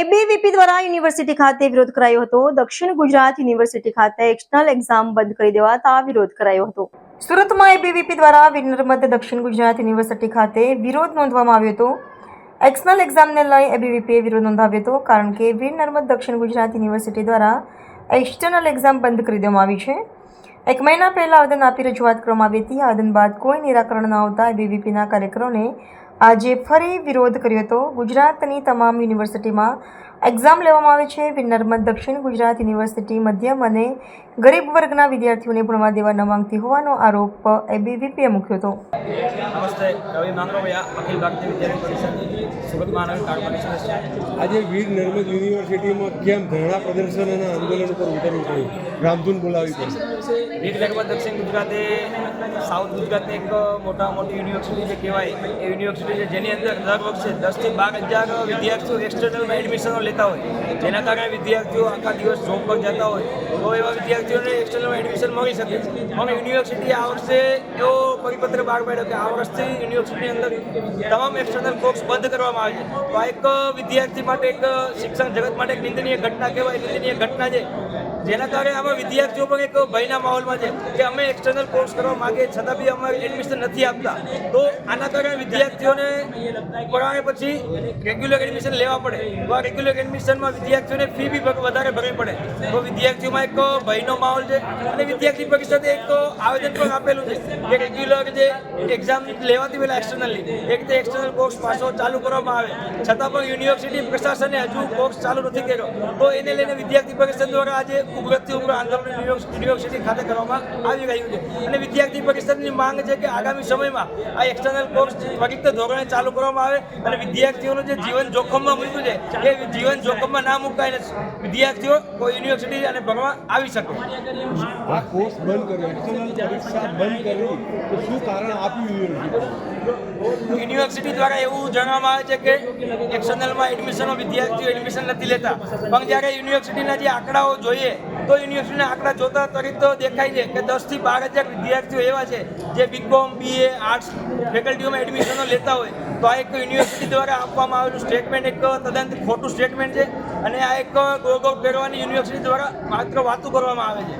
ABVP દ્વારા university ખાતે વિરોધ કરાયો હતો. દક્ષિણ ગુજરાત યુનિવર્સિટી ખાતે એક્સટર્નલ એક્ઝામ બંધ કરી દેવાતા વિરોધ કરાયો હતો. સુરતમાં એબીવીપી દ્વારા વિનર્મદ દક્ષિણ ગુજરાત યુનિવર્સિટી ખાતે વિરોધ નોંધવામાં આવ્યો હતો. એક્સટર્નલ એક્ઝામને લઈ એબીવીપીએ વિરોધ નોંધાવ્યો હતો, કારણ કે વીર નર્મદ દક્ષિણ ગુજરાત યુનિવર્સિટી દ્વારા એક્સટર્નલ એક્ઝામ બંધ કરી દેવામાં આવી છે. એક મહિના પહેલાં આવેદન આપી રજૂઆત કરવામાં આવી હતી. આવેદન બાદ કોઈ નિરાકરણ ન આવતા એબીવીપીના કાર્યકરોને આજે ફરી વિરોધ કર્યો હતો. ગુજરાતની તમામ યુનિવર્સિટીમાં એક્ઝામ લેવામાં આવે છે. વીર દક્ષિણ ગુજરાત યુનિવર્સિટી મધ્યમ અને ગરીબ વર્ગના વિદ્યાર્થીઓને ભણવા દેવા ન માંગતી હોવાનો આરોપ એબીવીપીએ મૂક્યો હતો. નમસ્તે. રવિ માંગરોયા અખિલ ભારતીય વિદ્યાર્થી પરિષદ સુરત મહાનગર તાલુકાની સદસ્ય આજે વીર નર્મદ યુનિવર્સિટીમાં કેમ ધરણા પ્રદર્શન અને આંદોલન ઉપર ઉતરવું પડ્યું? રામધૂન બોલાવી પડી. વીર નર્મદ દક્ષિણ ગુજરાતે સાઉથ ગુજરાતની એક મોટા મોટી યુનિવર્સિટી જે કહેવાય એ યુનિવર્સિટી છે જેની અંદર દર વર્ષે દસથી બાર હજાર વિદ્યાર્થીઓ એક્સટર્નલમાં એડમિશનો લેતા હોય. જેના કારણે વિદ્યાર્થીઓ આખા દિવસ જોબ પર જતા હોય, તો એવા વિદ્યાર્થીઓને એક્સટર્નલમાં એડમિશન મળી શકે પણ યુનિવર્સિટી આ વર્ષે એવો પરિપત્ર બહાર પાડ્યો કે આ વર્ષથી યુનિવર્સિટીની અંદર તમામ એક્સટર્નલ કોર્સ બંધ કરવામાં આવે છે. તો આ એક વિદ્યાર્થી માટે એક શિક્ષણ જગત માટે એક નિંદનીય ઘટના કહેવાય. નિંદનીય ઘટના છે. જેના કારણે આમાં વિદ્યાર્થીઓ પણ એક ભયના માહોલમાં છે કે અમે એક્સટર્નલ કોર્સ કરવા માંગીએ છતાં બી અમારે એડમિશન નથી આપતા. તો આના કારણે વિદ્યાર્થીઓને ભણાવે પછી રેગ્યુલર એડમિશન લેવા પડે. તો આ રેગ્યુલર એડમિશનમાં વિદ્યાર્થીઓને ફી બી વધારે ભરવી પડે. તો વિદ્યાર્થીઓમાં એક ભયનો માહોલ છે અને વિદ્યાર્થી પરિષદે એક આવેદન પણ આપેલું છે કે રેગ્યુલર જે એક્ઝામ લેવાતી પહેલાં એક્સટર્નલની એક તે એક્સટર્નલ કોર્સ પાછો ચાલુ કરવામાં આવે. છતાં પણ યુનિવર્સિટી પ્રશાસને હજુ કોર્સ ચાલુ નથી કર્યો. તો એને લઈને વિદ્યાર્થી પરિષદ દ્વારા આજે ઉગ્રથી ઉગ્ર આંદોલન યુનિવર્સ- યુનિવર્સિટી ખાતે કરવામાં આવી રહ્યું છે. અને વિદ્યાર્થી પરિષદની માંગ છે કે આગામી સમયમાં આ એક્સટર્નલ કોર્સ ત્વરિત ધોરણે ચાલુ કરવામાં આવે અને વિદ્યાર્થીઓનું જે જીવન જોખમમાં મૂક્યું છે એ જીવન જોખમમાં ના મુકાય વિદ્યાર્થીઓ કોઈ યુનિવર્સિટી અને ભણવા આવી શકે. આ કોર્સ બંધ કર્યો. એક્સટર્નલ પરીક્ષા બંધ કરી. તો શું કારણ આપ્યું યુનિવર્સિટી યુનિવર્સિટી દ્વારા એવું જણાવવામાં આવે છે કે એક્સટર્નલમાં એડમિશનો વિદ્યાર્થીઓ એડમિશન નથી લેતા. પણ જ્યારે યુનિવર્સિટીના જે આંકડાઓ જોઈએ તો યુનિવર્સિટીના આંકડા જોતા ત્વરિત દેખાય છે કે દસથી બાર હજાર વિદ્યાર્થીઓ એવા છે જે બીકોમ બીએ આર્ટ્સ ફેકલ્ટીઓમાં એડમિશનો લેતા હોય. તો આ એક યુનિવર્સિટી દ્વારા આપવામાં આવેલું સ્ટેટમેન્ટ એક તદ્દન ખોટું સ્ટેટમેન્ટ છે અને આ એક ગોળ ફેરવાની યુનિવર્સિટી દ્વારા માત્ર વાતો કરવામાં આવે છે.